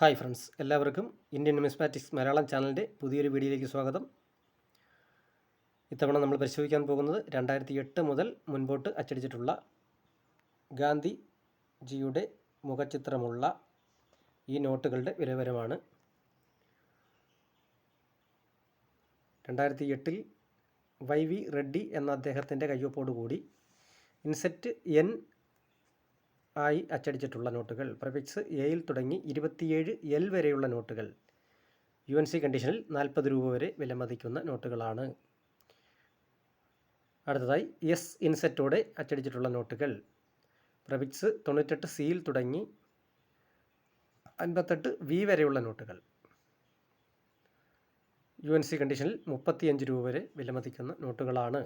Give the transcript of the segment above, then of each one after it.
Hi friends എല്ലാവർക്കും Indian numismatics Malayalam ചാനലിന്റെ പുതിയൊരു വീഡിയോയിലേക്ക് സ്വാഗതം. ഇത്തവണ നമ്മൾ പരിശോധിക്കാൻ പോകുന്നത് രണ്ടായിരത്തി എട്ട് മുതൽ മുൻപോട്ട് അച്ചടിച്ചിട്ടുള്ള ഗാന്ധി ജിയുടെ മുഖചിത്രമുള്ള ഈ നോട്ടുകളുടെ വിലവരമാണ്. രണ്ടായിരത്തി എട്ടിൽ വൈ വി റെഡ്ഡി എന്ന അദ്ദേഹത്തിന്റെ കയ്യൊപ്പോടുകൂടി ഇൻസെറ്റ് എൻ ആയി അച്ചടിച്ചിട്ടുള്ള നോട്ടുകൾ. പ്രഫിക്സ് എയിൽ തുടങ്ങി ഇരുപത്തിയേഴ് എൽ വരെയുള്ള നോട്ടുകൾ. യു എൻ സി കണ്ടീഷനിൽ നാൽപ്പത് രൂപ വരെ വിലമതിക്കുന്ന നോട്ടുകളാണ്. അടുത്തതായി എസ് ഇൻസെറ്റോടെ അച്ചടിച്ചിട്ടുള്ള നോട്ടുകൾ. പ്രഫിക്സ് തൊണ്ണൂറ്റെട്ട് സിയിൽ തുടങ്ങി അൻപത്തെട്ട് വി വരെയുള്ള നോട്ടുകൾ. യു എൻ സി കണ്ടീഷനിൽ മുപ്പത്തിയഞ്ച് രൂപ വരെ വിലമതിക്കുന്ന നോട്ടുകളാണ്.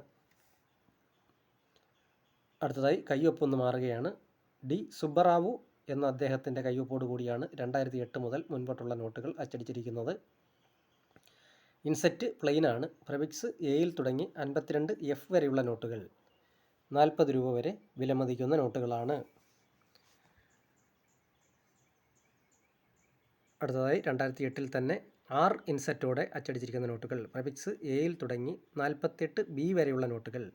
അടുത്തതായി കയ്യൊപ്പൊന്ന് മാറുകയാണ്. ഡി സുബ്ബറാവു എന്ന അദ്ദേഹത്തിന്റെ കയ്യൊപ്പോട് കൂടിയാണ് രണ്ടായിരത്തി എട്ട് മുതൽ മുൻപോട്ടുള്ള നോട്ടുകൾ അച്ചടിച്ചിരിക്കുന്നത്. ഇൻസെറ്റ് പ്ലെയിനാണ്. പ്രവിക്സ് എയിൽ തുടങ്ങി അൻപത്തിരണ്ട് എഫ് വരെയുള്ള നോട്ടുകൾ. നാൽപ്പത് രൂപ വരെ വിലമതിക്കുന്ന നോട്ടുകളാണ്. അടുത്തതായി രണ്ടായിരത്തി എട്ടിൽ തന്നെ ആർ ഇൻസെറ്റോടെ അച്ചടിച്ചിരിക്കുന്ന നോട്ടുകൾ. പ്രവിക്സ് എയിൽ തുടങ്ങി നാൽപ്പത്തെട്ട് ബി വരെയുള്ള നോട്ടുകൾ.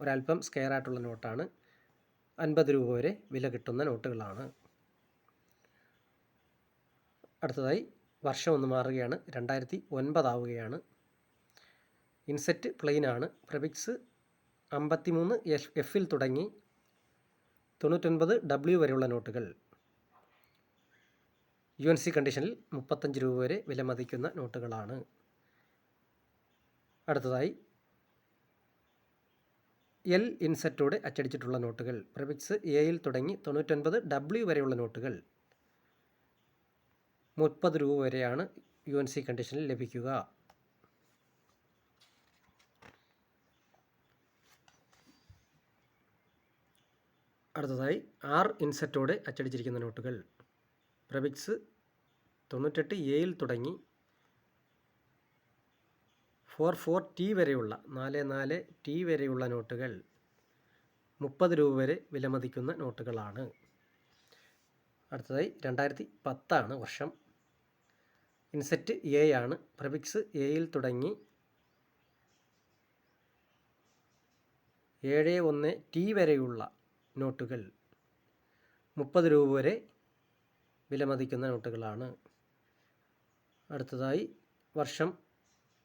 ഒരല്പം സ്കെയർ ആയിട്ടുള്ള നോട്ടാണ്. അൻപത് രൂപ വരെ വില കിട്ടുന്ന നോട്ടുകളാണ്. അടുത്തതായി വർഷം ഒന്ന് മാറുകയാണ്. രണ്ടായിരത്തി ഒൻപതാവുകയാണ് ഇൻസെറ്റ് പ്ലെയിനാണ് അമ്പത്തി അമ്പത്തിമൂന്ന് എഫ് എഫിൽ തുടങ്ങി തൊണ്ണൂറ്റൊൻപത് ഡബ്ല്യു വരെയുള്ള നോട്ടുകൾ. യു എൻ സി കണ്ടീഷനിൽ മുപ്പത്തഞ്ച് രൂപ വരെ വിലമതിക്കുന്ന നോട്ടുകളാണ്. അടുത്തതായി എൽ ഇൻസെറ്റോടെ അച്ചടിച്ചിട്ടുള്ള നോട്ടുകൾ. പ്രിഫിക്സ് എയിൽ തുടങ്ങി തൊണ്ണൂറ്റൊൻപത് ഡബ്ല്യു വരെയുള്ള നോട്ടുകൾ. മുപ്പത് രൂപ വരെയാണ് യു എൻ സി കണ്ടീഷനിൽ ലഭിക്കുക. അടുത്തതായി ആർ ഇൻസെറ്റോടെ അച്ചടിച്ചിരിക്കുന്ന നോട്ടുകൾ. പ്രവിക്സ് തൊണ്ണൂറ്റെട്ട് എയിൽ തുടങ്ങി ഫോർ ഫോർ ടി വരെയുള്ള നാല് നാല് ടി വരെയുള്ള നോട്ടുകൾ മുപ്പത് രൂപ വരെ വിലമതിക്കുന്ന നോട്ടുകളാണ്. അടുത്തതായി രണ്ടായിരത്തി പത്താണ് വർഷം. ഇൻസെറ്റ് എ ആണ്. പ്രഫിക്സ് എയിൽ തുടങ്ങി ഏഴ് ഒന്ന് ടി വരെയുള്ള നോട്ടുകൾ മുപ്പത് രൂപ വരെ വിലമതിക്കുന്ന നോട്ടുകളാണ്. അടുത്തതായി വർഷം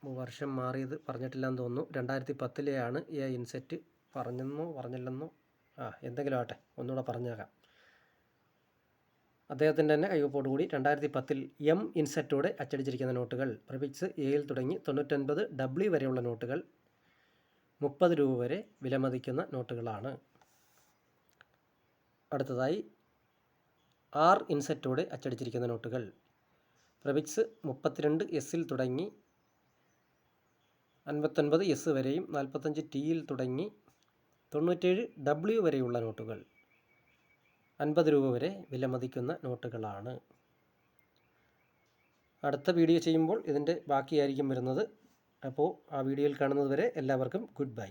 വർഷം മാറിയത് പറഞ്ഞിട്ടില്ലെന്ന് തോന്നുന്നു. രണ്ടായിരത്തി പത്തിലെയാണ് ഈ ഇൻസെറ്റ് പറഞ്ഞെന്നോ പറഞ്ഞില്ലെന്നോ? ആ എന്തെങ്കിലും ആട്ടെ ഒന്നുകൂടെ പറഞ്ഞേക്കാം. അദ്ദേഹത്തിന്റെ തന്നെ കൈവപ്പോട് കൂടി രണ്ടായിരത്തി പത്തിൽ എം ഇൻസെറ്റോടെ അച്ചടിച്ചിരിക്കുന്ന നോട്ടുകൾ പ്രിഫിക്സ് എയിൽ തുടങ്ങി തൊണ്ണൂറ്റൊൻപത് ഡബ്ല്യു വരെയുള്ള നോട്ടുകൾ മുപ്പത് രൂപ വരെ വിലമതിക്കുന്ന നോട്ടുകളാണ്. അടുത്തതായി ആർ ഇൻസെറ്റോടെ അച്ചടിച്ചിരിക്കുന്ന നോട്ടുകൾ പ്രിഫിക്സ് മുപ്പത്തിരണ്ട് എസിൽ തുടങ്ങി അൻപത്തൊൻപത് എസ് വരെയും നാൽപ്പത്തഞ്ച് ടിയിൽ തുടങ്ങി തൊണ്ണൂറ്റേഴ് ഡബ്ല്യു വരെയുള്ള നോട്ടുകൾ അൻപത് രൂപ വരെ വിലമതിക്കുന്ന നോട്ടുകളാണ്. അടുത്ത വീഡിയോ ചെയ്യുമ്പോൾ ഇതിന്റെ ബാക്കിയായിരിക്കും വരുന്നത്. അപ്പോൾ ആ വീഡിയോയിൽ കാണുന്നത് വരെ എല്ലാവർക്കും ഗുഡ് ബൈ.